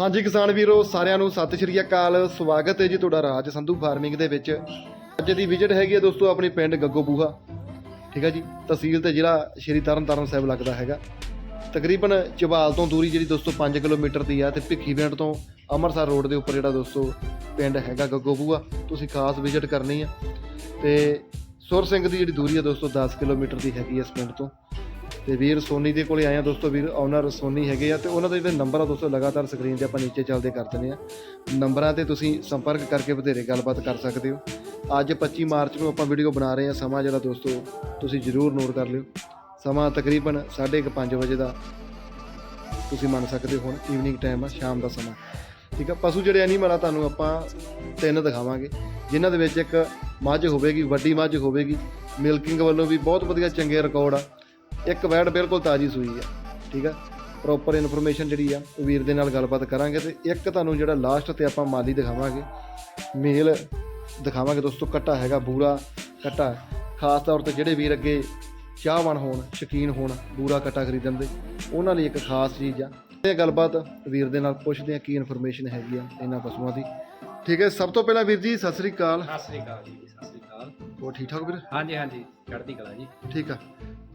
ਹਾਂਜੀ ਕਿਸਾਨ ਵੀਰੋ, ਸਾਰਿਆਂ ਨੂੰ ਸਤਿ ਸ਼੍ਰੀ ਅਕਾਲ। ਸਵਾਗਤ ਹੈ ਜੀ ਤੁਹਾਡਾ ਰਾਜ ਸੰਧੂ ਫਾਰਮਿੰਗ ਦੇ ਵਿੱਚ। ਅੱਜ ਦੀ ਵਿਜ਼ਿਟ ਹੈਗੀ ਹੈ ਦੋਸਤੋ ਆਪਣੀ ਪਿੰਡ ਗੱਗੋ ਬੂਹਾ। ਠੀਕ ਹੈ ਜੀ, ਤਹਿਸੀਲ ਤੇ ਜ਼ਿਲ੍ਹਾ ਸ਼੍ਰੀ ਤਰਨਤਾਰਨ ਸਾਹਿਬ ਲੱਗਦਾ ਹੈਗਾ। ਤਕਰੀਬਨ ਚਬਾਲ ਤੋਂ ਦੂਰੀ ਜਿਹੜੀ ਦੋਸਤੋ 5 ਕਿਲੋਮੀਟਰ ਦੀ ਆ ਤੇ ਭਿੱਖੀ ਪਿੰਡ ਤੋਂ ਅੰਮ੍ਰਿਤਸਰ ਰੋਡ ਦੇ ਉੱਪਰ ਜਿਹੜਾ ਦੋਸਤੋ ਪਿੰਡ ਹੈਗਾ ਗੱਗੋ ਬੂਹਾ, ਤੁਸੀਂ ਖਾਸ ਵਿਜ਼ਿਟ ਕਰਨੀ ਆ ਤੇ ਸੁਰ ਸਿੰਘ ਦੀ ਜਿਹੜੀ ਦੂਰੀ ਆ ਦੋਸਤੋ 10 ਕਿਲੋਮੀਟਰ ਦੀ ਹੈਗੀ ਇਸ ਪਿੰਡ ਤੋਂ। ਤੇ ਵੀਰ ਸੋਨੀ ਦੇ ਕੋਲੇ ਆਏ ਆ ਦੋਸਤੋ, ਵੀਰ ਓਨਰ ਸੋਨੀ ਹੈਗੇ ਆ ਤੇ ਉਹਨਾਂ ਦੇ ਜਿਹੜੇ ਨੰਬਰ ਆ ਦੋਸਤੋ, ਲਗਾਤਾਰ ਸਕਰੀਨ ਤੇ ਆਪਾਂ ਨੀਚੇ ਚੱਲਦੇ ਕਰ ਦਿੰਦੇ ਆ। ਨੰਬਰਾਂ ਤੇ ਤੁਸੀਂ ਸੰਪਰਕ ਕਰਕੇ ਵਧੇਰੇ ਗੱਲਬਾਤ ਕਰ ਸਕਦੇ ਹੋ। ਅੱਜ 25 ਮਾਰਚ ਨੂੰ ਆਪਾਂ ਵੀਡੀਓ ਬਣਾ ਰਹੇ ਆ, ਸਮਾਂ ਜਿਹੜਾ ਦੋਸਤੋ, ਤੁਸੀਂ ਜ਼ਰੂਰ ਨੋਟ ਕਰ ਲਿਓ। ਸਮਾਂ ਤਕਰੀਬਨ 5:30 ਵਜੇ ਦਾ ਤੁਸੀਂ ਮੰਨ ਸਕਦੇ ਹੋ, ਹੁਣ ਈਵਨਿੰਗ ਟਾਈਮ ਆ, ਸ਼ਾਮ ਦਾ ਸਮਾਂ। ਠੀਕ ਆ, ਪਸ਼ੂ ਜਿਹੜੇ ਐਨੀਮਲ ਆ, ਤੁਹਾਨੂੰ ਆਪਾਂ ਤਿੰਨ ਦਿਖਾਵਾਂਗੇ। ਜਿਨ੍ਹਾਂ ਦੇ ਵਿੱਚ ਇੱਕ ਮੱਝ ਹੋਵੇਗੀ, ਵੱਡੀ ਮੱਝ ਹੋਵੇਗੀ। ਮਿਲਕਿੰਗ ਵੱਲੋਂ ਵੀ ਬਹੁਤ ਵਧੀਆ ਚੰਗੇ ਰਿਕਾਰਡ ਆ। ਇੱਕ ਵੈੜ ਬਿਲਕੁਲ ਤਾਜ਼ੀ ਸੂਈ ਆ ਠੀਕ ਆ? ਪ੍ਰੋਪਰ ਇਨਫੋਰਮੇਸ਼ਨ ਜਿਹੜੀ ਆ ਉਹ ਵੀਰ ਦੇ ਨਾਲ ਗੱਲਬਾਤ ਕਰਾਂਗੇ ਤੇ ਇੱਕ ਤੁਹਾਨੂੰ ਜਿਹੜਾ ਲਾਸਟ ਤੇ ਆਪਾਂ ਮਾਲੀ ਦਿਖਾਵਾਂਗੇ ਮੇਲ ਦਿਖਾਵਾਂਗੇ ਦੋਸਤੋ ਕੱਟਾ ਹੈਗਾ ਬੂਰਾ ਕੱਟਾ। ਖਾਸ ਤੌਰ ਤੇ ਜਿਹੜੇ ਵੀਰ ਅੱਗੇ ਚਾਹਵਾਨ ਹੋਣ ਸ਼ਕੀਨ ਹੋਣ ਬੂਰਾ ਕੱਟਾ ਖਰੀਦਣ ਦੇ ਉਹਨਾਂ ਲਈ ਇੱਕ ਖਾਸ ਚੀਜ਼ ਆ। ਇਹ ਗੱਲਬਾਤ ਵੀਰ ਦੇ ਨਾਲ ਪੁੱਛਦੇ ਆ ਕੀ ਇਨਫੋਰਮੇਸ਼ਨ ਹੈਗੀ ਆ ਇਹਨਾਂ ਪਸ਼ੂਆਂ ਦੀ। ਠੀਕ ਹੈ ਸਭ ਤੋਂ ਪਹਿਲਾਂ ਵੀਰ ਜੀ ਸਤਿ ਸ੍ਰੀ ਅਕਾਲ। ਸਤਿ ਸ੍ਰੀ ਅਕਾਲ ਜੀ ਸਤਿ ਸ੍ਰੀ ਅਕਾਲ। ਹੋਰ ਠੀਕ ਠਾਕ ਵੀਰ? ਹਾਂਜੀ ਹਾਂਜੀ ਚੜ੍ਹਦੀ ਕਲਾ ਜੀ। ਠੀਕ ਆ।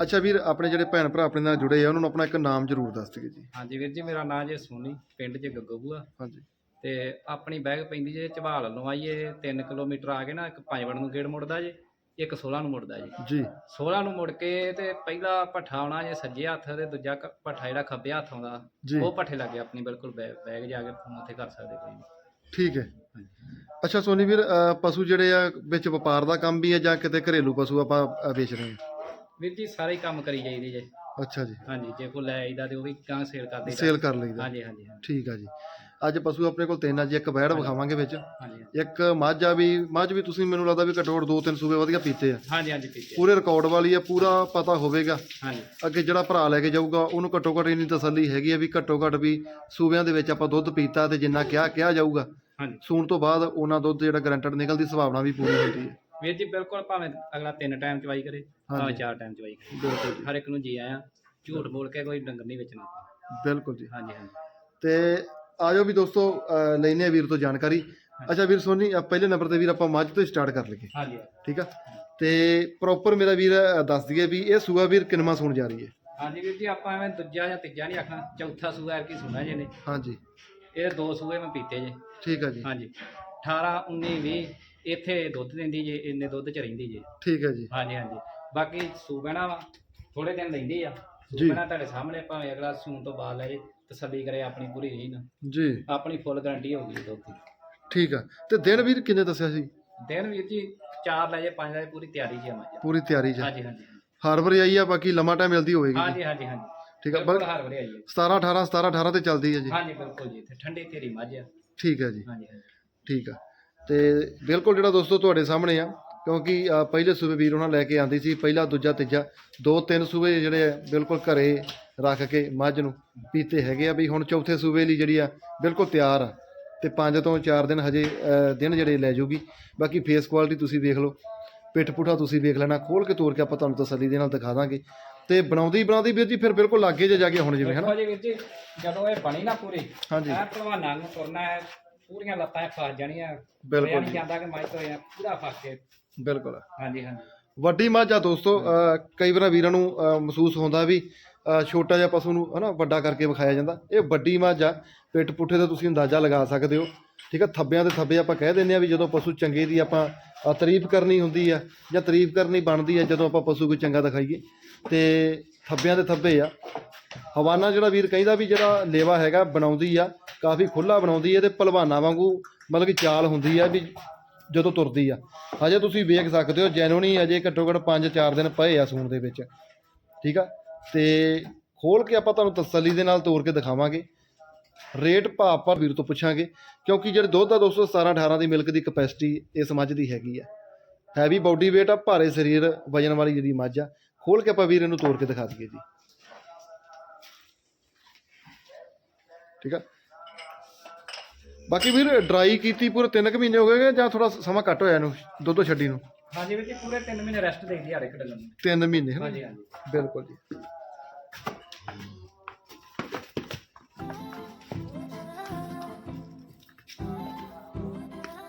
ਅੱਛਾ ਵੀਰ ਆਪਣੇ ਜਿਹੜੇ ਭੈਣ ਭਰਾ ਆਪਣੇ ਨਾਲ ਜੁੜੇ ਆ ਉਹਨਾਂ ਨੂੰ ਆਪਣਾ ਇੱਕ ਨਾਮ ਜ਼ਰੂਰ ਦੱਸ ਦਿਓ ਜੀ। ਹਾਂਜੀ ਵੀਰ ਜੀ ਮੇਰਾ ਨਾਮ ਜੇ ਸੋਨੀ ਪਿੰਡ 'ਚ ਗੱਗੋਬੂਆ ਹਾਂਜੀ। ਤੇ ਆਪਣੀ ਬੈਗ ਪੈਂਦੀ ਜੇ ਝਬਾਲ ਨੂੰ ਆਈਏ 3 ਕਿਲੋਮੀਟਰ ਆ ਕੇ ਨਾ ਇੱਕ ਪੰਜਵੜ ਨੂੰ ਗੇੜ ਮੁੜਦਾ ਜੇ ਇੱਕ 16 ਨੂੰ ਮੁੜਦਾ ਜੀ। ਜੀ। 16 ਨੂੰ ਮੁੜ ਕੇ ਤੇ ਪਹਿਲਾ ਪੱਠਾ ਆਉਣਾ ਜੇ ਸੱਜੇ ਹੱਥ ਤੇ ਦੂਜਾ ਕ- ਪੱਠਾ ਜਿਹੜਾ ਖੱਬੇ ਹੱਥ ਆਉਂਦਾ ਜੀ। ਉਹ ਪੱਠੇ ਲੱਗੇ ਆਪਣੀ ਬਿਲਕੁਲ ਬੈਗ ਬੈਗ ਜਾ ਕੇ ਫੋਨ ਉੱਥੇ ਕਰ ਸਕਦੇ ਕੋਈ ਵੀ। ਠੀਕ ਹੈ। ਅੱਛਾ ਸੋਨੀ ਵੀਰ ਅ, ਪਸ਼ੂ ਜਿਹੜੇ ਆ ਵਿੱਚ ਵਪਾਰ ਦਾ ਕੰਮ ਵੀ ਹੈ ਜਾਂ ਕਿਤੇ ਘਰੇਲੂ ਪਸ਼ੂ ਆਪਾਂ ਅ, ਵੇਚ ਰਹੇ ਹਾਂ? ਵੀਰ ਜੀ ਸਾਰੇ ਹੀ ਕੰਮ ਕਰੀ ਜਾਈਦੇ ਜੇ। ਅੱਛਾ ਜੀ। ਹਾਂਜੀ ਜੇ ਕੋਈ ਲੈ ਆਈਦਾ ਤੇ ਉਹ ਵੀ ਕਾਂ ਸੇਲ ਕਰ ਦੇਈਦਾ। ਸੇਲ ਕਰ ਲਈਦਾ। ਹਾਂਜੀ ਹਾਂਜੀ ਹਾਂਜੀ। ਠੀਕ ਆ ਜੀ। ਅੱਜ ਪਸ਼ੂ ਆਪਣੇ ਕੋਲ ਤਿੰਨ ਆ ਜੀ ਇੱਕ ਵੈੜ ਵਿਖਾਵਾਂਗੇ ਵਿੱਚ। ਹਾਂਜੀ ਇੱਕ ਮੱਝ ਆ ਵੀ ਮੱਝ ਵੀ ਤੁਸੀਂ ਮੈਨੂੰ ਲੱਗਦਾ ਵੀ ਘੱਟੋ ਘੱਟ ਦੋ ਤਿੰਨ ਸੂਬੇ ਵਧੀਆ ਪੀਤੇ ਆ। ਹਾਂਜੀ ਹਾਂਜੀ ਪੀਤੇ ਪੂਰੇ ਰਿਕਾਰਡ ਵਾਲੀ ਆ ਪੂਰਾ ਪਤਾ ਹੋਵੇਗਾ। ਹਾਂਜੀ। ਅੱਗੇ ਜਿਹੜਾ ਭਰਾ ਲੈ ਕੇ ਜਾਊਗਾ ਉਹਨੂੰ ਘੱਟੋ ਘੱਟ ਇੰਨੀ ਤਸੱਲੀ ਹੈਗੀ ਆ ਵੀ ਘੱਟੋ ਘੱਟ ਵੀ ਸੂਬਿਆਂ ਦੇ ਵਿੱਚ ਆਪਾਂ ਦੁੱਧ ਪੀਤਾ ਤੇ ਜਿੰਨਾ ਕਿਹਾ ਕਿਹਾ ਜਾਊਗਾ। ਹਾਂਜੀ। ਸੂਣ ਤੋਂ ਬਾਅਦ ਉਹਨਾਂ ਦੁੱਧ ਜਿਹੜਾ ਗਰੰਟਡ ਨਿਕਲਦੀ ਸੰਭਾਵਨਾ ਵੀ ਪੂਰੀ ਹੁੰਦੀ ਹੈ ਵੀਰ ਜੀ ਬਿਲਕੁਲ ਭਾਵੇਂ ਅਗਲਾ ਤਿੰਨ ਟਾਈਮ ਚਵਾਈ ਕਰੇ ਭਾਵੇਂ ਚਾਰ ਟਾਈਮ ਚਵਾਈ ਕਰੇ। ਬਿਲਕੁਲ ਹਰ ਇੱਕ ਨੂੰ ਜੀ ਆਇਆ ਝੂਠ ਬੋਲ ਕੇ ਕੋਈ ਡੰਗਰ ਨਹੀਂ ਵੇਚਣਾ। ਬਿਲਕੁਲ ਜੀ। ਹਾਂਜੀ ਹਾਂਜੀ। ਤੇ ਆਜੋ ਵੀ ਦੋਸਤੋ ਲੈਨੇ ਆ ਵੀਰ ਤੋਂ ਜਾਣਕਾਰੀ। ਅੱਛਾ ਵੀਰ ਸੋਨੀ ਅਹ ਪਹਿਲੇ ਨੰਬਰ ਤੇ ਵੀਰ ਆਪਾਂ ਮੱਝ ਤੋਂ ਸਟਾਰਟ ਕਰ ਲਈਏ। ਹਾਂਜੀ ਠੀਕ ਆ? ਤੇ ਪ੍ਰੋਪਰ ਮੇਰਾ ਵੀਰ ਦੱਸ ਦਈਏ ਵੀ ਇਹ ਸੂਆ ਵੀਰ ਕਿੰਨਵਾਂ ਸੂਣ ਜਾ ਰਹੀ ਹੈ? ਹਾਂਜੀ ਵੀਰ ਜੀ ਆਪਾਂ ਐਵੇਂ ਦੂਜਾ ਜਾਂ ਤੀਜਾ ਨਹੀਂ ਆਖਣਾ ਚੌਥਾ ਸੂਆ ਕੀ ਸੁਣਾ ਜੇ ਨੇ ਹਾਂਜੀ। ਇਹ ਦੋ ਸੂਏ ਮੈਂ ਪੀਤੇ ਜੇ। ਠੀਕ ਆ ਜੀ। ਹਾਂਜੀ। 18 19 20 ਇੱਥੇ ਦੁੱਧ ਦਿੰਦੀ ਜੇ ਇੰਨੇ ਦੁੱਧ ਚ ਰਹਿੰਦੀ ਜੇ। ਠੀਕ ਹੈ ਜੀ। ਹਾਂਜੀ ਹਾਂਜੀ। ਬਾਕੀ ਸੂਬਣਾ ਵਾ ਥੋੜੇ ਦਿਨ ਲੈਂਦੀ ਆ। ਜੀ। ਸੂਬਣਾ ਤੁਹਾਡੇ ਸਾਹਮਣੇ ਭਾਵੇਂ ਅਗਲਾ ਸੂਣ ਤੋਂ ਬਾਅਦ ਲੈ ਜੇ ਤਸੱਲੀ ਕਰੇ ਆਪਣੀ ਪੂਰੀ ਰਹੀ ਨਾ। ਜੀ। ਆਪਣੀ ਫੁੱਲ ਗਾਰੰਟੀ ਹੋਊਗੀ ਦੁੱਧ ਦੀ। ਠੀਕ ਆ। ਤੇ ਦਿਨ ਵੀਰ ਕਿੰਨੇ ਦੱਸਿਆ ਸੀ? ਦਿਨ ਵੀਰ ਜੀ ਚਾਰ ਲੈ ਜੇ ਪੰਜ ਲੈ ਜੇ ਪੂਰੀ ਤਿਆਰੀ ਜੀ ਮੱਝ ਪੂਰੀ ਤਿਆਰੀ 'ਚ ਹਾਂਜੀ ਹਾਂਜੀ। ਹਰ ਵਾਰੀ ਆਈ ਆ ਬਾਕੀ ਲੰਮਾ ਟਾਈਮ ਮਿਲਦੀ ਹੋਵੇਗੀ ਜੀ। ਹਾਂਜੀ ਹਾਂਜੀ ਹਾਂਜੀ। ਠੀਕ ਆ ਬਿਲਕੁਲ ਬਲ ਹਰ ਵਾਰੀ ਆਈ ਹੈ 17 18 17 18 ਤੇ ਚੱਲਦੀ ਹੈ ਜੀ। ਹਾਂਜੀ ਬਿਲਕੁਲ ਜੀ। ਤੇ ਠੰਡੀ ਤੇਰੀ ਮੱਝ ਆ। ਠੀਕ ਹੈ ਜੀ। ਹਾਂਜੀ ਹਾਂਜੀ। ਠੀਕ ਆ। ਤੇ ਬਿਲਕੁਲ ਜਿਹੜਾ ਦੋਸਤੋ ਤੁਹਾਡੇ ਸਾਹਮਣੇ ਆ ਕਿਉਂਕਿ ਪਹਿਲੇ ਸੂਬੇ ਵੀਰ ਉਹਨਾਂ ਲੈ ਕੇ ਆਂਦੀ ਸੀ ਪਹਿਲਾ ਦੂਜਾ ਤੀਜਾ ਦੋ ਤਿੰਨ ਸੂਬੇ ਜਿਹੜੇ ਆ ਬਿਲਕੁਲ ਘਰੇ ਰੱਖ ਕੇ ਮੱਝ ਨੂੰ ਪੀਤੇ ਹੈਗੇ ਆ ਵੀ ਹੁਣ ਚੌਥੇ ਸੂਬੇ ਲਈ ਜਿਹੜੀ ਆ ਬਿਲਕੁਲ ਤਿਆਰ ਆ। ਤੇ ਪੰਜ ਤੋਂ ਚਾਰ ਦਿਨ ਹਜੇ ਦਿਨ ਜਿਹੜੇ ਲੈ ਜੂਗੀ। ਬਾਕੀ ਫੇਸ ਕੁਆਲਿਟੀ ਤੁਸੀਂ ਵੇਖ ਲਓ ਪਿੱਠ ਪੁੱਠਾ ਤੁਸੀਂ ਵੇਖ ਲੈਣਾ ਖੋਲ ਕੇ ਤੋੜ ਕੇ ਆਪਾਂ ਤੁਹਾਨੂੰ ਤਸੱਲੀ ਦੇ ਨਾਲ ਦਿਖਾ ਦਾਂਗੇ। ਤੇ ਬਣਾਉਂਦੀ ਬਣਾਉਂਦੀ ਵੀਰ ਜੀ ਫਿਰ ਬਿਲਕੁਲ ਲਾਗੇ ਜੇ ਜਾ ਕੇ ਹੁਣ ਜਿਵੇਂ ਹਨਾ? ਦੇਖੋ ਜੀ ਵੀਰ ਜੀ ਜਦੋਂ ਇਹ ਬਣੀ ਨਾ ਪੂਰੀ ਹਾਂਜੀ। ਐ ਭਲਵਾਨਾਂ ਨੂੰ ਤੁਰਨਾ ਹੈ ਪੂਰੀਆਂ ਲੱਤਾਂ ਫਸ ਜਾਣੀਆਂ। ਬਿਲਕੁਲ ਨਹੀਂ ਜੀ। ਜਾਂਦਾ ਕਿ ਮੱਝ ਤੋਂ ਇਹ ਪੂਰਾ ਫਸ ਕੇ ਬਿਲਕੁਲ। ਹਾਂਜੀ ਹਾਂਜੀ। ਵੱਡੀ ਮੱਝ ਆ ਦੋਸਤੋ ਅਹ ਕਈ ਵਾਰ ਵੀਰਾਂ ਨੂੰ ਅਹ ਮਹਿਸੂਸ ਹੁੰਦਾ ਵੀ ਅਹ ਛੋਟਾ ਜਿਹਾ ਪਸ਼ੂ ਨੂੰ ਹਨਾ ਵੱਡਾ ਕਰਕੇ ਵਿਖਾਇਆ ਜਾਂਦਾ। ਇਹ ਵੱਡੀ ਮੱਝ ਆ ਪਿੱਠ ਪੁੱਠੇ ਦਾ ਤੁਸੀਂ ਅੰਦਾਜ਼ਾ ਲਗਾ ਸਕਦੇ ਹੋ। ਠੀਕ ਆ ਥੱਬਿਆਂ ਦੇ ਥੱਬੇ ਆਪਾਂ ਕਹਿ ਦਿੰਦੇ ਆ ਵੀ ਜਦੋਂ ਪਸ਼ੂ ਚੰਗੇ ਦੀ ਆਪਾਂ ਅਹ ਤਾਰੀਫ ਕਰਨੀ ਹੁੰਦੀ ਆ ਜਾਂ ਤਾਰੀਫ ਕਰਨੀ ਬਣਦੀ ਆ ਜਦੋਂ ਆਪਾਂ ਪਸ਼ੂ ਕੋਈ ਚੰਗਾ ਦਿਖਾਈਏ। ਤੇ ਥੱਬਿਆਂ ਦੇ ਥੱਬੇ ਆ। ਹਵਾਨਾ ਜਿਹੜਾ ਵੀਰ ਕਹਿੰਦਾ ਵੀ ਜਿਹੜਾ ਲੇਵਾ ਹੈਗਾ ਬਣਾਉਂਦੀ ਆ ਕਾਫੀ ਖੁੱਲਾ ਬਣਾਉਂਦੀ ਹੈ ਤੇ ਭਲਵਾਨਾਂ ਵਾਂਗੂ ਮਤਲਬ ਕਿ ਚਾਲ ਹੁੰਦੀ ਆ ਵੀ ਜਦੋਂ ਤੁਰਦੀ ਆ। ਹਜੇ ਤੁਸੀਂ ਵੇਖ ਸਕਦੇ ਹੋ ਜੈਨੂਨੀ ਅਜੇ ਘੱਟੋ ਘੱਟ 5-4 ਦਿਨ ਪਏ ਆ ਸੂਣ ਦੇ ਵਿੱਚ। ਠੀਕ ਆ? ਤੇ ਖੋਲ ਕੇ ਆਪਾਂ ਤੁਹਾਨੂੰ ਤਸੱਲੀ ਦੇ ਨਾਲ ਤੋੜ ਕੇ ਦਿਖਾਵਾਂਗੇ। ਰੇਟ ਭਾਅ ਆਪਾਂ ਵੀਰ ਤੋਂ ਪੁੱਛਾਂਗੇ, ਕਿਉਂਕਿ ਜਿਹੜੇ ਦੁੱਧ ਦਾ 217 18 ਦੀ ਮਿਲਕ ਦੀ ਕਪੈਸਿਟੀ ਇਸ ਮੱਝ ਦੀ ਹੈਗੀ ਆ। ਹੈਵੀ ਬਾਡੀ weight ਆ, ਭਾਰੇ ਸਰੀਰ ਵਜਨ ਵਾਲੀ ਜਿਹੜੀ ਮੱਝ ਆ ਖੋਲ ਕੇ ਆਪਾਂ ਵੀਰ ਇਹਨੂੰ ਤੋੜ ਕੇ ਦਿਖਾ ਦਈਏ ਜੀ। ਠੀਕ ਆ? ਬਾਕੀ ਵੀਰ ਡਰਾਈ ਕੀਤੀ ਪੂਰੇ 3 ਕੁ ਮਹੀਨੇ ਹੋ ਗਏ ਜਾਂ ਥੋੜਾ ਸਮਾਂ ਘੱਟ ਹੋਇਆ ਇਹਨੂੰ ਦੁੱਧ ਛੱਡੀ ਨੂੰ? ਹਾਂਜੀ ਵੀਰ ਜੀ ਪੂਰੇ 3 ਮਹੀਨੇ ਰੈਸਟ ਦੇਈਦੀ ਹਰ ਇੱਕ ਡੱਲਣ ਨੂੰ। 3 ਮਹੀਨੇ ਹਾਂਜੀ ਹਾਂਜੀ। ਬਿਲਕੁਲ ਜੀ।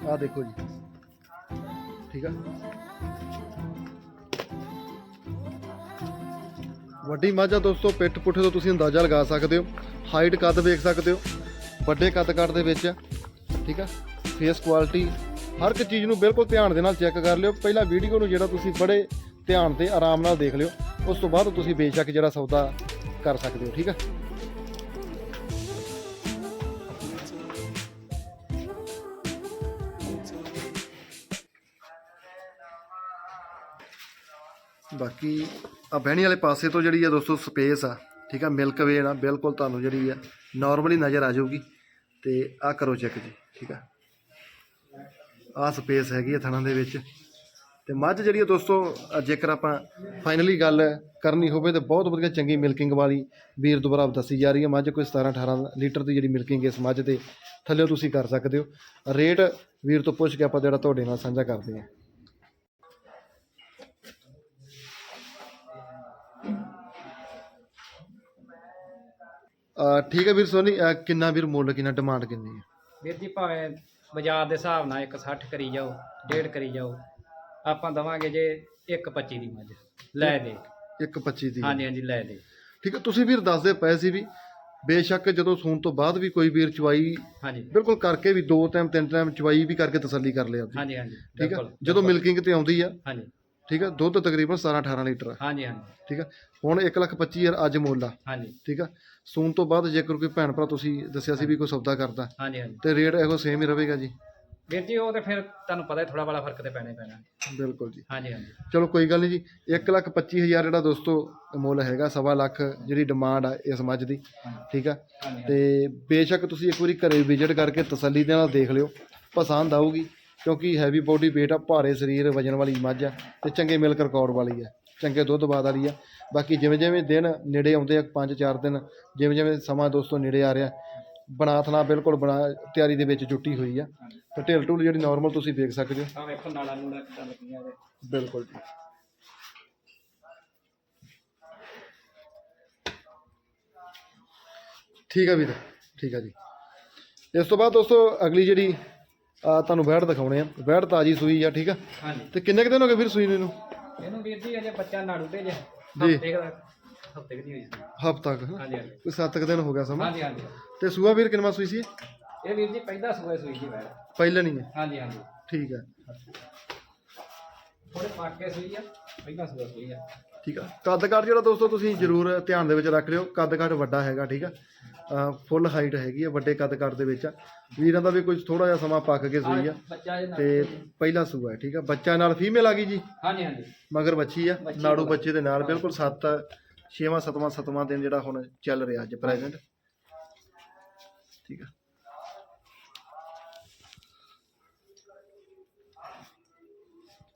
ਆ ਦੇਖੋ ਜੀ। ਠੀਕ ਆ? ਵੱਡੀ ਮਾਝਾ ਦੋਸਤੋ ਪਿੱਠ ਪੁੱਠੇ ਤੋਂ ਤੁਸੀਂ ਅੰਦਾਜ਼ਾ ਲਗਾ ਸਕਦੇ ਹੋ। ਹਾਈਟ ਕੱਦ ਵੇਖ ਸਕਦੇ ਹੋ। ਵੱਡੇ ਕੱਦ ਕੱਦ ਦੇ ਵਿੱਚ ਠੀਕ ਆ? ਫੇਸ ਕੁਆਲਿਟੀ ਹਰ ਇੱਕ ਚੀਜ਼ ਨੂੰ ਬਿਲਕੁਲ ਧਿਆਨ ਦੇ ਨਾਲ ਚੈੱਕ ਕਰ ਲਿਓ। ਪਹਿਲਾਂ ਵੀਡੀਓ ਨੂੰ ਜਿਹੜਾ ਤੁਸੀਂ ਬੜੇ ਧਿਆਨ ਤੇ ਆਰਾਮ ਨਾਲ ਦੇਖ ਲਿਓ। ਉਸ ਤੋਂ ਬਾਅਦ ਤੁਸੀਂ ਬੇਸ਼ੱਕ ਜਿਹੜਾ ਸੌਦਾ ਕਰ ਸਕਦੇ ਹੋ, ਠੀਕ ਆ? ਬਾਕੀ ਆ ਬਹਿਣੀ ਵਾਲੇ ਪਾਸੇ ਤੋਂ ਜਿਹੜੀ ਆ ਦੋਸਤੋ ਸਪੇਸ ਆ, ਠੀਕ ਆ? ਮਿਲਕ ਵੇ ਨਾ ਬਿਲਕੁਲ ਤੁਹਾਨੂੰ ਜਿਹੜੀ ਆ ਨਾਰਮਲੀ ਨਜ਼ਰ ਆ ਜਾਊਗੀ। ਤੇ ਆ ਕਰੋ ਚੈੱਕ ਜੀ। ਠੀਕ ਆ। ਆ ਸਪੇਸ ਹੈਗੀ ਆ ਥਣਾਂ ਦੇ ਵਿੱਚ। ਤੇ ਮੱਝ ਜਿਹੜੀ ਆ ਦੋਸਤੋ ਜੇਕਰ ਆਪਾਂ ਫਾਈਨਲੀ ਗੱਲ ਕਰਨੀ ਹੋਵੇ ਤਾਂ ਬਹੁਤ ਵਧੀਆ ਚੰਗੀ ਮਿਲਕਿੰਗ ਵਾਲੀ ਵੀਰ ਦੁਬਾਰਾ ਦੱਸੀ ਜਾ ਰਹੀ ਹੈ ਮੱਝ ਕੋਈ 17 18 ਲੀਟਰ ਦੀ ਜਿਹੜੀ ਮਿਲਕਿੰਗ ਇਸ ਮੱਝ 'ਤੇ ਥੱਲੇ ਤੁਸੀਂ ਕਰ ਸਕਦੇ ਹੋ। ਰੇਟ ਵੀਰ ਤੋਂ ਪੁੱਛ ਕੇ ਆਪਾਂ ਜਿਹੜਾ ਤੁਹਾਡੇ ਨਾਲ ਸਾਂਝਾ ਕਰਦੇ ਹਾਂ। ਠੀਕ ਹੈ ਵੀਰ ਸੋਨੀ ਕਿੰਨਾ ਵੀਰ ਮੁੱਲ, ਕਿੰਨਾ ਡਿਮਾਂਡ ਕਿੰਨੀ ਹੈ ਵੀਰ ਜੀ ਭਾਵੇਂ ਬਾਜ਼ਾਰ ਦੇ ਹਿਸਾਬ ਨਾਲ 160 ਕਰੀ ਜਾਓ ਡੇਢ ਕਰੀ ਜਾਓ ਆਪਾਂ ਦਵਾਂਗੇ ਜੇ 125 ਦੀ ਮੱਝ। ਲੈ ਦੇ 125 ਦੀ। ਹਾਂਜੀ ਹਾਂਜੀ ਲੈ ਦੇ ਠੀਕ ਹੈ ਤੁਸੀਂ ਵੀਰ ਦੱਸਦੇ ਪਏ ਸੀ ਵੀ ਬੇਸ਼ੱਕ ਜਦੋਂ ਸੂਣ ਤੋਂ ਬਾਅਦ ਵੀ ਕੋਈ ਵੀਰ ਚਵਾਈ ਹਾਂਜੀ। ਬਿਲਕੁਲ ਕਰਕੇ ਵੀ ਦੋ ਟਾਈਮ ਤਿੰਨ ਟਾਈਮ ਚਵਾਈ ਵੀ ਕਰਕੇ ਤਸੱਲੀ ਕਰ ਲਿਆ ਆਪਦੀ ਹਾਂਜੀ ਹਾਂਜੀ ਠੀਕ ਹੈ ਬਿਲਕੁਲ, ਜਦੋਂ ਬਿਲਕੁਲ। ਮਿਲਕਿੰਗ ਤੇ ਆਉਂਦੀ ਆ। ਹਾਂਜੀ। ਠੀਕ ਹੈ ਦੁੱਧ ਤਕਰੀਬਨ 17 18 ਲੀਟਰ ਆ। ਹਾਂਜੀ ਹਾਂਜੀ। ਠੀਕ ਹੈ ਹੁਣ 1 ਲੱਖ 25 ਹਜ਼ਾਰ ਅੱਜ ਮੁੱਲ ਆ। ਹਾਂਜੀ। ਠੀਕ ਆ ਸੂਣ ਤੋਂ ਬਾਅਦ ਜੇਕਰ ਕੋਈ ਭੈਣ ਭਰਾ ਤੁਸੀਂ ਦੱਸਿਆ ਸੀ ਵੀ ਕੋਈ ਸੌਦਾ ਕਰਦਾ ਹਾਂਜੀ ਹਾਂਜੀ। ਤੇ ਰੇਟ ਇਹੋ ਸੇਮ ਹੀ ਰਹੇਗਾ ਜੀ? ਵੀਰ ਜੀ ਉਹ ਤੇ ਫਿਰ ਤੁਹਾਨੂੰ ਪਤਾ ਥੋੜਾ ਬੜਾ ਫ਼ਰਕ ਤੇ ਪੈਣਾ ਹੀ ਪੈਣਾ। ਬਿਲਕੁਲ ਜੀ। ਹਾਂਜੀ ਹਾਂਜੀ। ਚਲੋ ਕੋਈ ਗੱਲ ਨਹੀਂ ਜੀ 1 ਲੱਖ 25 ਹਜ਼ਾਰ ਜਿਹੜਾ ਦੋਸਤੋ ਮੁੱਲ ਹੈਗਾ ਸਵਾ ਲੱਖ ਜਿਹੜੀ ਡਿਮਾਂਡ ਆ ਇਸ ਮੱਝ ਦੀ ਠੀਕ ਆ? ਤੇ ਬੇਸ਼ੱਕ ਤੁਸੀਂ ਇੱਕ ਵਾਰੀ ਘਰੇ ਵਿਜ਼ਿਟ ਕਰਕੇ ਤਸੱਲੀ ਦੇ ਨਾਲ ਦੇਖ ਲਿਓ ਪਸੰਦ ਆਊਗੀ ਕਿਉਂਕਿ ਹੈਵੀ ਬੋਡੀ weight ਆ ਭਾਰੇ ਸਰੀਰ ਵਜਨ ਵਾਲੀ ਮੱਝ ਆ ਤੇ ਚੰਗੇ ਮਿਲਕ ਰਿਕਾਰਡ ਵਾਲੀ ਆ ਚੰਗੇ ਦੁੱਧ ਬਾਦ ਵਾਲੀ ਆ। ਬਾਕੀ ਜਿਵੇਂ ਜਿਵੇਂ ਦਿਨ ਨੇੜੇ ਆਉਂਦੇ ਆ 5-4 ਦਿਨ ਜਿਵੇਂ ਜਿਵੇਂ ਸਮਾਂ ਦੋਸਤੋ ਨੇੜੇ ਆ ਰਿਹਾ ਬਣਾ ਥਣਾ ਬਿਲਕੁਲ ਬਣਾ ਤਿਆਰੀ ਦੇ ਵਿੱਚ ਜੁਟੀ ਹੋਈ ਆ। ਤੇ ਢਿੱਲ ਢੁੱਲ ਜਿਹੜੀ ਨਾਰਮਲ ਤੁਸੀਂ ਦੇਖ ਸਕਦੇ ਹੋ। ਆ ਵੇਖੋ ਨਾਲਾ ਨੂੜਾ ਕਿੱਦਾਂ ਲੱਗੀਆਂ ਇਹਦੇ ਬਿਲਕੁਲ ਜੀ। ਠੀਕ ਆ ਵੀਰ ਠੀਕ ਆ ਜੀ। ਇਸ ਤੋਂ ਬਾਅਦ ਦੋਸਤੋ ਅਗਲੀ ਜਿਹੜੀ ਆ ਤੁਹਾਨੂੰ ਬੈੜ ਦਿਖਾਉਣੇ ਆ। ਬੈੜ ਤਾਜੀ ਸੂਈ ਆ ਠੀਕ ਆ? ਹਾਂਜੀ। ਤੇ ਕਿੰਨੇ ਕੁ ਦਿਨ ਹੋ ਗਏ ਵੀਰ ਸੂਈ ਨੂੰ? ਇਹਨੂੰ ਇਹਨੂੰ ਵੀਰ ਜੀ ਅਜੇ ਬੱਚਾ ਨਾੜੂ ਤੇ ਜੇ ਜੀ। ਹਫ਼ਤੇ ਦਾ ਹਫ਼ਤੇ ਦੀ ਹੋਈ ਸੀ। ਹਫ਼ਤਾ ਕੁ ਹਨਾ? ਹਾਂਜੀ ਹਾਂਜੀ। ਕੋਈ 7 ਕੁ ਦਿਨ ਹੋ ਗਿਆ ਸਮਾਂ। ਹਾਂਜੀ ਹਾਂਜੀ। ਤੇ ਸੂਆ ਵੀਰ ਕਿੰਨਵਾ ਸੂਈ ਸੀ? ਇਹ? ਵੀਰ ਜੀ ਪਹਿਲਾ ਸੂਏ ਸੂਈ ਜੀ ਬੈੜ ਪਹਿਲਾਂ ਨਹੀਂ ਹੈ। ਹਾਂਜੀ ਹਾਂਜੀ। ਠੀਕ ਆ ਥੋੜੇ ਪਾਕੇ ਸੂਈ ਆ ਪਹਿਲਾ ਸੂਆ ਸੂਈ ਆ। ਠੀਕ ਆ। ਕੱਦ ਕਾਠ ਜਿਹੜਾ ਦੋਸਤੋ ਤੁਸੀਂ ਜ਼ਰੂਰ ਧਿਆਨ ਦੇ ਵਿੱਚ ਰੱਖ ਲਿਓ। ਕੱਦ ਕਾਠ ਵੱਡਾ ਹੈਗਾ ਠੀਕ ਆ? ਫੁੱਲ ਹਾਈਟ ਹੈਗੀ ਆ ਵੱਡੇ ਕੱਦ ਕਾਠ ਦੇ ਵਿੱਚ ਆ। ਵੀਰਾਂ ਦਾ ਵੀ ਕੋਈ ਥੋੜਾ ਜਿਹਾ ਸਮਾਂ ਪੱਕ ਕੇ ਸੂਈ ਆ। ਬੱਚਾ ਤੇ ਪਹਿਲਾ ਸੂਆ ਹੈ ਠੀਕ ਆ। ਬੱਚਾ ਨਾਲ ਫੀਮੇਲ ਆ ਗਈ ਜੀ? ਹਾਂਜੀ ਹਾਂਜੀ। ਮਗਰ ਬੱਚੀ ਆ। ਨਾੜੂ। ਬੱਚੇ ਦੇ ਨਾਲ ਬਿਲਕੁਲ 7 ਛੇਵਾਂ ਸੱਤਵਾਂ ਸੱਤਵਾਂ ਦਿਨ ਜਿਹੜਾ ਹੁਣ ਚੱਲ ਰਿਹਾ ਅੱਜ ਪ੍ਰੈਜ਼ੈਂਟ ਠੀਕ ਆ।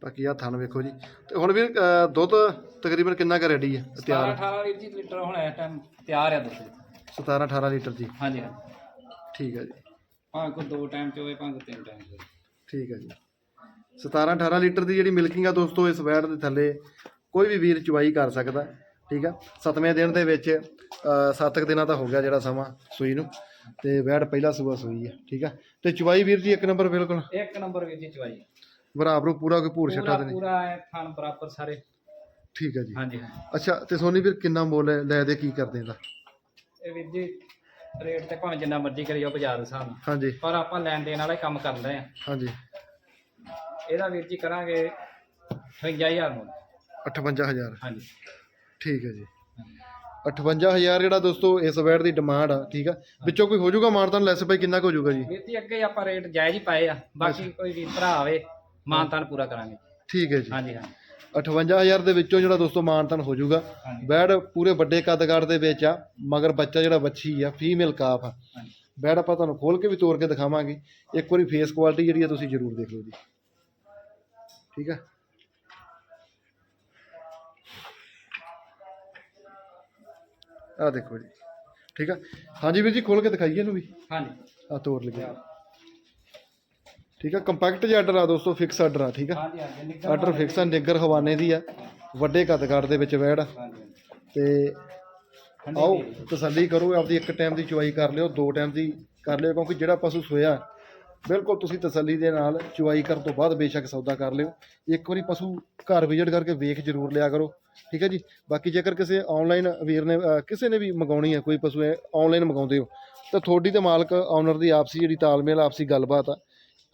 ਬਾਕੀ ਆ ਥਣ ਵੇਖੋ ਜੀ। ਤੇ ਹੁਣ ਵੀ ਦੁੱਧ ਤਕਰੀਬਨ ਕਿੰਨਾ ਕੁ ਰੈਡੀ 17 ਤਿਆਰ? 18 ਵੀਰ ਜੀ ਲੀਟਰ ਹੁਣ ਇਸ ਟਾਈਮ ਤਿਆਰ ਆ ਦੁੱਧ। 17 18 ਲੀਟਰ ਜੀ ਹਾਂਜੀ ਹਾਂਜੀ। ਠੀਕ ਹੈ ਜੀ। ਭਾਵੇਂ ਕੋਈ ਦੋ ਟਾਈਮ ਚ ਹੋਵੇ ਭਾਵੇਂ ਤਿੰਨ ਟਾਈਮ ਚ ਹੋਵੇ। ਠੀਕ ਹੈ ਜੀ। 17 18 ਲੀਟਰ ਦੀ ਜਿਹੜੀ ਮਿਲਕਿੰਗ ਆ ਦੋਸਤੋ ਇਸ ਵੈਟ ਦੇ ਥੱਲੇ ਕੋਈ ਵੀ ਵੀਰ ਚੁਵਾਈ ਕਰ ਸਕਦਾ ਠੀਕ ਆ? ਸਤਵੇਂ ਦਿਨ ਦੇ ਵਿੱਚ ਅ, ਸੱਤ ਕੁ ਦਿਨਾਂ ਦਾ ਹੋ ਗਿਆ ਜਿਹੜਾ ਸਮਾਂ ਸੂਈ ਨੂੰ ਤੇ ਵੈਟ ਪਹਿਲਾ ਸੂਆ ਸੂਈ ਆ ਠੀਕ ਆ? ਤੇ ਚੁਵਾਈ ਵੀਰ ਜੀ ਇੱਕ ਨੰਬਰ ਬਿਲਕੁਲ? ਇੱਕ ਨੰਬਰ ਵੀਰ ਜੀ ਚਵਾਈ ਬਰਾਬਰ ਪੂਰਾ ਕੋਈ ਭੂਰ ਛੱਟਾ ਤੇ ਨਹੀਂ। ਪੂਰਾ ਐ ਥਣ ਬਰਾਬਰ ਸਾਰੇ। ਠੀਕ ਹੈ ਜੀ। ਹਾਂਜੀ ਹਾਂਜੀ। ਅੱਛਾ ਤੇ ਸੋਨੀ ਵੀਰ ਕਿੰਨਾ ਮੁੱਲ ਹੈ? ਲੈ ਦੇ ਕੀ ਕਰਦੇ ਇਹਦਾ? ਇਹ ਵੀਰ ਜੀ ਰੇਟ ਤੇ ਭਾਵੇਂ ਜਿੰਨਾ ਮਰਜ਼ੀ ਕਰੀ ਜਾਓ ਬਾਜ਼ਾਰ ਦੇ ਹਿਸਾਬ ਨਾਲ। ਹਾਂਜੀ। ਪਰ ਆਪਾਂ ਲੈਣ ਦੇਣ ਵਾਲਾ ਹੀ ਕੰਮ ਕਰਦੇ ਆ ਹਾਂਜੀ। ਇਹਦਾ ਵੀਰ ਜੀ ਕਰਾਂਗੇ 58000 ਮੁੱਲ 58000 ਹਾਂਜੀ। ਠੀਕ ਹੈ ਜੀ। 58000 ਜਿਹੜਾ ਦੋਸਤੋ ਇਸ ਵੈਟ ਦੀ ਡਿਮਾਂਡ ਆ ਠੀਕ ਆ? ਵਿੱਚੋਂ ਕੋਈ ਹੋ ਜਾਊਗਾ ਮਾਨਤਾਨ ਲੈਸ ਭਾਈ ਕਿੰਨਾ ਕੁ ਹੋ ਜਾਊਗਾ ਜੀ? ਵੀਰ ਜੀ ਅੱਗੇ ਆਪਾਂ ਰੇਟ ਜਾਇਜ਼ ਹੀ ਪਾਏ ਆ। ਬਾਕੀ ਕੋਈ ਵੀਰ ਭਰਾ ਆਵੇ ਮਾਨਤਾਨ ਪੂਰਾ ਕਰਾਂਗੇ। ਠੀਕ ਹੈ ਜੀ। ਹਾਂਜੀ ਹਾਂਜੀ। 58000 ਦੇ ਵਿੱਚੋਂ ਜਿਹੜਾ ਦੋਸਤੋ ਮਾਨਤਨ ਹੋ ਜਾਊਗਾ। ਬੈੜ ਪੂਰੇ ਵੱਡੇ ਕੱਦਗਾੜ ਦੇ ਵਿੱਚ ਆ ਮਗਰ ਬੱਚਾ ਜਿਹੜਾ ਵੱਛੀ ਆ ਫੀਮੇਲ ਕਾਫ ਆ। ਬੈੜ ਆਪਾਂ ਤੁਹਾਨੂੰ ਖੋਲ ਕੇ ਵੀ ਤੋੜ ਕੇ ਦਿਖਾਵਾਂਗੇ। ਇੱਕ ਵਾਰੀ ਫੇਸ ਕੁਆਲਿਟੀ ਜਿਹੜੀ ਆ ਤੁਸੀਂ ਜ਼ਰੂਰ ਦੇਖ ਲਓ ਜੀ। ਠੀਕ ਆ? ਆ ਦੇਖੋ ਜੀ। ਠੀਕ ਆ? ਹਾਂਜੀ ਵੀਰ ਜੀ ਖੋਲ ਕੇ ਦਿਖਾਈਏ ਇਹਨੂੰ ਵੀ। ਹਾਂਜੀ। ਆ ਤੋੜ ਲਗੇ ਠੀਕ ਆ? ਕੰਪੈਕਟ ਜਿਹਾ ਆਰਡਰ ਆ ਦੋਸਤੋ ਫਿਕਸ ਆਰਡਰ ਆ ਠੀਕ ਆ? ਹਾਂਜੀ ਆਰਡਰ ਫਿਕਸ ਆ ਨਿੱਗਰ ਹਵਾਨੇ ਦੀ ਆ। ਵੱਡੇ ਕੱਦਗਾੜ ਦੇ ਵਿੱਚ ਵੈੜ ਆ। ਤੇ ਆਓ। ਤਸੱਲੀ ਕਰੋ ਆਪਦੀ ਇੱਕ ਟਾਈਮ ਦੀ ਚੁਆਈ ਕਰ ਲਿਓ ਦੋ ਟਾਈਮ ਦੀ ਕਰ ਲਿਓ ਕਿਉਂਕਿ ਜਿਹੜਾ ਪਸ਼ੂ ਸੋਇਆ ਬਿਲਕੁਲ ਤੁਸੀਂ ਤਸੱਲੀ ਦੇ ਨਾਲ ਚੁਆਈ ਕਰਨ ਤੋਂ ਬਾਅਦ ਬੇਸ਼ੱਕ ਸੌਦਾ ਕਰ ਲਿਓ। ਇੱਕ ਵਾਰੀ ਪਸ਼ੂ ਘਰ ਵਿਜ਼ਿਟ ਕਰਕੇ ਵੇਖ ਜ਼ਰੂਰ ਲਿਆ ਕਰੋ ਠੀਕ ਹੈ ਜੀ? ਬਾਕੀ ਜੇਕਰ ਕਿਸੇ ਆਨਲਾਈਨ ਵੀਰ ਨੇ ਕਿਸੇ ਨੇ ਵੀ ਮੰਗਾਉਣੀ ਹੈ ਕੋਈ ਪਸ਼ੂ ਆਨਲਾਈਨ ਮੰਗਾਉਂਦੇ ਹੋ ਤਾਂ ਤੁਹਾਡੀ ਤੇ ਮਾਲਕ ਓਨਰ ਦੀ ਆਪਸੀ ਜਿਹੜੀ ਤਾਲਮੇਲ ਆਪਸੀ ਗੱਲਬਾਤ ਆ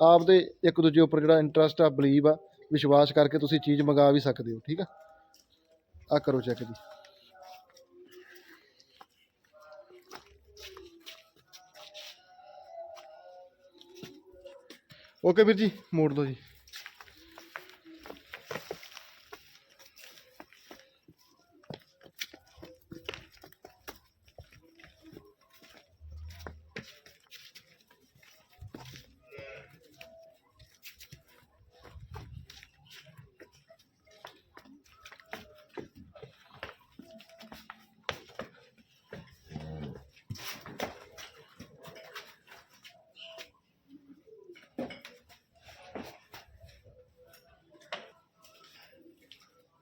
ਆਪਦੇ ਇੱਕ ਦੂਜੇ ਉੱਪਰ ਜਿਹੜਾ ਇੰਟਰਸਟ ਆ ਬਲੀਵ ਆ, ਵਿਸ਼ਵਾਸ ਕਰਕੇ ਤੁਸੀਂ ਚੀਜ਼ ਮੰਗਾ ਵੀ ਸਕਦੇ ਹੋ, ਠੀਕ ਆ? ਆ ਕਰੋ ਚੈੱਕ ਜੀ। ਓਕੇ ਵੀਰ ਜੀ, ਮੋੜ ਦਿਓ ਜੀ।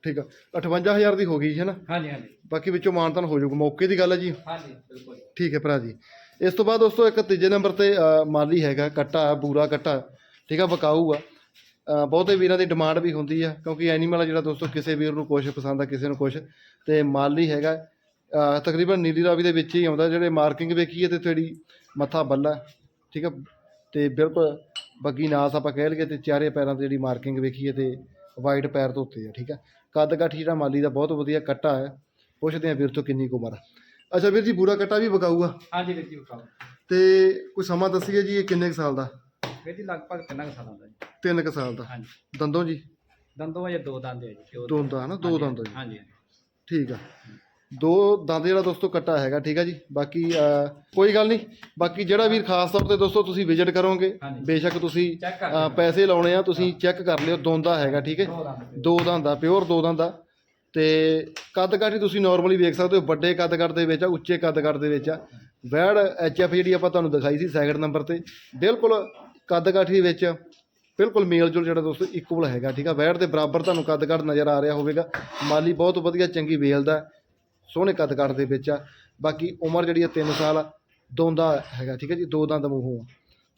ਠੀਕ ਆ। 58000 ਦੀ ਹੋ ਗਈ ਹੈ ਨਾ? ਹਾਂਜੀ ਹਾਂਜੀ। ਬਾਕੀ ਵਿੱਚੋਂ ਮਾਨਤਨ ਹੋ ਜਾਊਗਾ। ਮੌਕੇ ਦੀ ਗੱਲ ਹੈ ਜੀ। ਹਾਂਜੀ ਬਿਲਕੁਲ। ਠੀਕ ਹੈ ਭਰਾ ਜੀ। ਇਸ ਤੋਂ ਬਾਅਦ ਦੋਸਤੋ ਇੱਕ ਤੀਜੇ ਨੰਬਰ ਤੇ ਅ, ਮਾਲੀ ਹੈਗਾ ਕੱਟਾ ਬੂਰਾ ਕੱਟਾ। ਠੀਕ ਆ ਵਿਕਾਊ ਆ ਅ, ਬਹੁਤੇ ਵੀਰਾਂ ਦੀ ਡਿਮਾਂਡ ਵੀ ਹੁੰਦੀ ਆ ਕਿਉਂਕਿ ਐਨੀਮਲ ਆ ਜਿਹੜਾ ਦੋਸਤੋ ਕਿਸੇ ਵੀਰ ਨੂੰ ਕੁਛ ਪਸੰਦ ਆ ਕਿਸੇ ਨੂੰ ਕੁਛ। ਤੇ ਮਾਲੀ ਹੈਗਾ। ਅ, ਤਕਰੀਬਨ ਨੀਲੀ ਰਾਵੀ ਦੇ ਵਿੱਚ ਹੀ ਆਉਂਦਾ ਜਿਹੜੇ ਮਾਰਕਿੰਗ ਵੇਖੀਏ ਤੇ ਥੋੜੀ ਮੱਥਾ ਬੱਲਾ। ਠੀਕ ਆ। ਤੇ ਬਿਲਕੁਲ ਬੱਗੀ ਨਾਸ ਆਪਾਂ ਕਹਿ ਲਈਏ ਤੇ ਚਾਰੇ ਪੈਰਾਂ ਤੇ ਜਿਹੜੀ ਮਾਰਕਿੰਗ ਵੇਖੀਏ ਤੇ ਵਾਈਟ ਪੈਰ ਤੋਂ ਉੱਤੇ ਆ ਠੀਕ ਆ। ਕੱਦ ਕਾਠੀ ਜਿਹੜਾ ਮਾਲੀ ਦਾ ਬਹੁਤ ਵਧੀਆ ਕੱਟਾ ਹੈ। ਪੁੱਛਦੇ ਆ ਵੀਰ ਤੋਂ ਕਿੰਨੀ ਕੁ ਉਮਰ ਅੱਛਾ ਵੀਰ ਜੀ ਬੂਰਾ ਕੱਟਾ ਵੀ ਵਿਕਾਊਗਾ? ਹਾਂਜੀ ਵੀਰ ਜੀ ਵਿਖਾਓ ਤੇ ਕੋਈ ਸਮਾਂ ਦੱਸੀਏ ਜੀ ਇਹ ਕਿੰਨੇ ਕੁ ਸਾਲ ਦਾ? ਵੀਰ ਜੀ ਲਗਭਗ ਕੁ ਸਾਲਾਂ ਦਾ ਜੀ। ਤਿੰਨ ਕੁ ਸਾਲ ਦਾ। ਹਾਂਜੀ। ਦੰਦੋਂ ਜੀ? ਦੰਦੋਂ ਅਜੇ ਦੋ ਦੰਦ ਹੈ ਜੀ ਦੋ। ਦੰਦ ਹਨਾ ਦੋ ਦੰਦ ਜੀ। ਹਾਂਜੀ। ਠੀਕ ਆ। ਦੋ ਦੰਦ ਜਿਹੜਾ ਦੋਸਤੋ ਕੱਟਾ ਹੈਗਾ ਠੀਕ ਆ ਜੀ? ਬਾਕੀ ਕੋਈ ਗੱਲ ਨਹੀਂ। ਬਾਕੀ ਜਿਹੜਾ ਵੀਰ ਖਾਸ ਤੌਰ ਤੇ ਦੋਸਤੋ ਤੁਸੀਂ ਵਿਜ਼ਿਟ ਕਰੋਗੇ। ਬੇਸ਼ੱਕ ਤੁਸੀਂ ਪੈਸੇ ਲਾਉਣੇ ਆ ਤੁਸੀਂ ਚੈੱਕ ਕਰ ਲਿਓ ਦੋਂਦਾ ਹੈਗਾ ਠੀਕ ਹੈ ਦੋ ਦੰਦ ਦੋ ਪਿਓਰ ਦੋ ਦੰਦ ਆ ਤੇ ਕੱਦ ਕਾਠੀ ਤੁਸੀਂ ਨਾਰਮਲੀ ਵੇਖ ਸਕਦੇ ਹੋ ਵੱਡੇ ਕੱਦ ਕੱਟ ਦੇ ਵਿੱਚ ਆ ਉੱਚੇ ਕੱਦ ਕੱਟ ਦੇ ਵਿੱਚ ਆ। ਵੈੜ ਐਫ ਜਿਹੜੀ ਆਪਾਂ ਤੁਹਾਨੂੰ ਦਿਖਾਈ ਸੀ ਸੈਕਿੰਡ ਨੰਬਰ ਤੇ ਬਿਲਕੁਲ ਕੱਦ ਕਾਠੀ ਵਿੱਚ ਬਿਲਕੁਲ ਮੇਲ ਜੋਲ ਜਿਹੜਾ ਦੋਸਤੋ ਇਕੁਅਲ ਹੈਗਾ ਠੀਕ ਆ? ਵੈੜ ਦੇ ਬਰਾਬਰ ਤੁਹਾਨੂੰ ਕੱਦ ਕੱਟ ਨਜ਼ਰ ਆ ਰਿਹਾ ਹੋਵੇਗਾ। ਮਾਲੀ ਬਹੁਤ ਵਧੀਆ ਚੰਗੀ ਵੇਲ ਦਾ ਸੋਹਣੇ ਕੱਦ ਕੱਟ ਦੇ ਵਿੱਚ ਆ। ਬਾਕੀ ਉਮਰ ਜਿਹੜੀ ਆ 3 ਸਾਲ ਦੋਂਦਾ ਹੈਗਾ ਠੀਕ ਹੈ ਜੀ? ਦੋ ਦੰਦ ਮੂੰਹੋਂ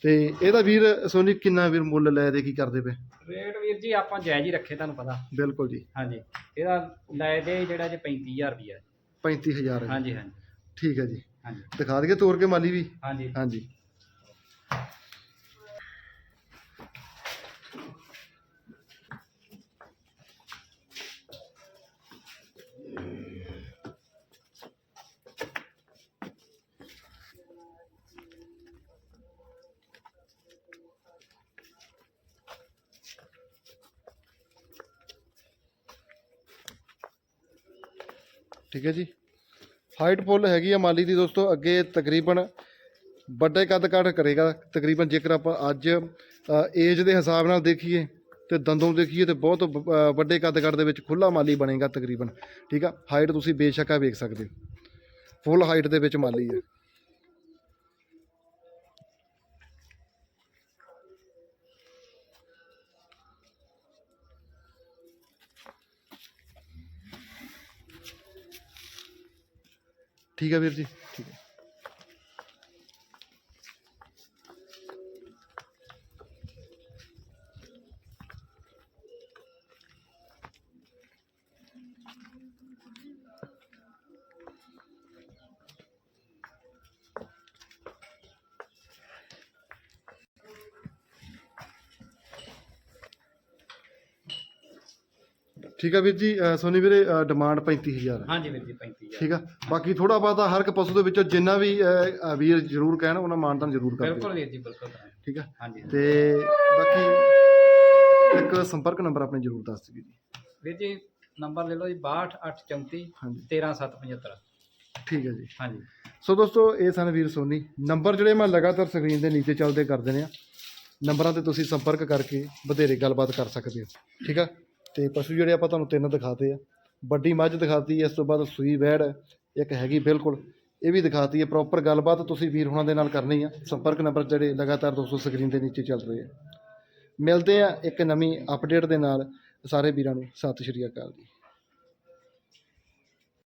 ਤੇ ਇਹਦਾ ਵੀਰ ਸੋਨੀ ਕਿੰਨਾ ਵੀਰ ਮੁੱਲ ਲੈ ਦੇ ਕੀ ਕਰਦੇ ਪਏ? ਰੇਟ ਵੀਰ ਜੀ ਆਪਾਂ ਜਾਇਜ਼ ਹੀ ਰੱਖੇ ਤੁਹਾਨੂੰ ਪਤਾ। ਬਿਲਕੁਲ ਜੀ। ਹਾਂਜੀ। ਇਹਦਾ ਲੈ ਦੇ ਜਿਹੜਾ ਜੇ 35000 ਰੁਪਿਆ 35000 ਹੈ ਹਾਂਜੀ ਹਾਂਜੀ। ਠੀਕ ਹੈ ਜੀ। ਹਾਂਜੀ। ਦਿਖਾ ਦਈਏ ਤੋੜ ਕੇ ਮਾਲੀ ਵੀ? ਹਾਂਜੀ। ਹਾਂਜੀ। ਠੀਕ ਹੈ ਜੀ। ਹਾਈਟ ਫੁੱਲ ਹੈਗੀ ਆ ਮਾਲੀ ਦੀ ਦੋਸਤੋ, ਅੱਗੇ ਤਕਰੀਬਨ ਵੱਡੇ ਕੱਦ ਕਾਠ ਕਰੇਗਾ। ਤਕਰੀਬਨ ਜੇਕਰ ਆਪਾਂ ਅੱਜ ਏਜ ਦੇ ਹਿਸਾਬ ਨਾਲ ਦੇਖੀਏ ਤੇ ਦੰਦੋਂ ਦੇਖੀਏ ਤੇ ਬਹੁਤ ਵ- ਵੱਡੇ ਕੱਦ ਕਾਠ ਦੇ ਵਿੱਚ ਖੁੱਲਾ ਮਾਲੀ ਬਣੇਗਾ ਤਕਰੀਬਨ। ਠੀਕ ਆ? ਹਾਈਟ ਤੁਸੀਂ ਬੇਸ਼ੱਕ ਵੇਖ ਸਕਦੇ ਹੋ। ਫੁੱਲ ਹਾਈਟ ਦੇ ਵਿੱਚ ਮਾਲੀ ਹੈ ਠੀਕ ਹੈ ਵੀਰ ਜੀ। ਠੀਕ ਹੈ ਵੀਰ ਜੀ ਅ, ਸੋਨੀ ਵੀਰੇ ਡਿਮਾਂਡ 35000 ਹੈ ਹਾਂਜੀ ਵੀਰ ਜੀ 35000 ਠੀਕ ਆ? ਬਾਕੀ ਥੋੜਾ ਬਹੁਤਾ ਹਰ ਇੱਕ ਪਸ਼ੂ ਦੇ ਵਿੱਚੋਂ ਜਿੰਨਾ ਵੀ ਅ, ਅ, ਵੀਰ ਜ਼ਰੂਰ ਕਹਿਣ ਉਹਨਾਂ ਮਾਨਤਾਨ ਜ਼ਰੂਰ ਕਰ ਦਿਓ ਬਿਲਕੁਲ ਵੀਰ ਜੀ ਬਿਲਕੁਲ ਕਰਾਂਗੇ। ਠੀਕ ਆ? ਹਾਂਜੀ ਤੇ ਬਾਕੀ ਇੱਕ ਸੰਪਰਕ ਨੰਬਰ ਆਪਣੇ ਜ਼ਰੂਰ ਦੱਸ ਦਿਓ ਜੀ। ਵੀਰ ਜੀ ਨੰਬਰ ਲੈ ਲਓ ਜੀ 62834 ਹਾਂਜੀ। 13775 ਠੀਕ ਹੈ ਜੀ। ਹਾਂਜੀ। ਸੋ ਦੋਸਤੋ ਇਹ ਸਨ ਵੀਰ ਸੋਨੀ। ਨੰਬਰ ਜਿਹੜੇ ਮੈਂ ਲਗਾਤਾਰ ਸਕਰੀਨ ਦੇ ਨੀਚੇ ਚੱਲਦੇ ਕਰ ਦਿੰਦੇ ਆ ਨੰਬਰਾਂ ਤੇ ਤੁਸੀਂ ਸੰਪਰਕ ਕਰਕੇ ਵਧੇਰੇ ਗੱਲਬਾਤ ਕਰ ਸਕਦੇ ਹੋ। ਠੀਕ ਆ? ਤੇ ਪਸ਼ੂ ਜਿਹੜੇ ਆਪਾਂ ਤੁਹਾਨੂੰ ਤਿੰਨ ਦਿਖਾਤੇ ਆ। ਵੱਡੀ ਮੱਝ ਦਿਖਾਤੀ, ਇਸ ਤੋਂ ਬਾਅਦ ਸੂਈ ਵੈੜ, ਇੱਕ ਹੈਗੀ ਬਿਲਕੁਲ, ਇਹ ਵੀ ਦਿਖਾਤੀ ਹੈ। ਪ੍ਰੋਪਰ ਗੱਲਬਾਤ ਤੁਸੀਂ ਵੀਰ ਹੁਣਾਂ ਦੇ ਨਾਲ ਕਰਨੀ ਆ। ਸੰਪਰਕ ਨੰਬਰ ਜਿਹੜੇ ਲਗਾਤਾਰ ਦੋਸਤੋ ਸਕਰੀਨ ਦੇ ਨੀਚੇ ਚੱਲ ਰਹੇ ਆ। ਮਿਲਦੇ ਆ ਇੱਕ ਨਵੀਂ ਅਪਡੇਟ ਦੇ ਨਾਲ। ਸਾਰੇ ਵੀਰਾਂ ਨੂੰ ਸਤਿ ਸ਼੍ਰੀ ਅਕਾਲ ਜੀ।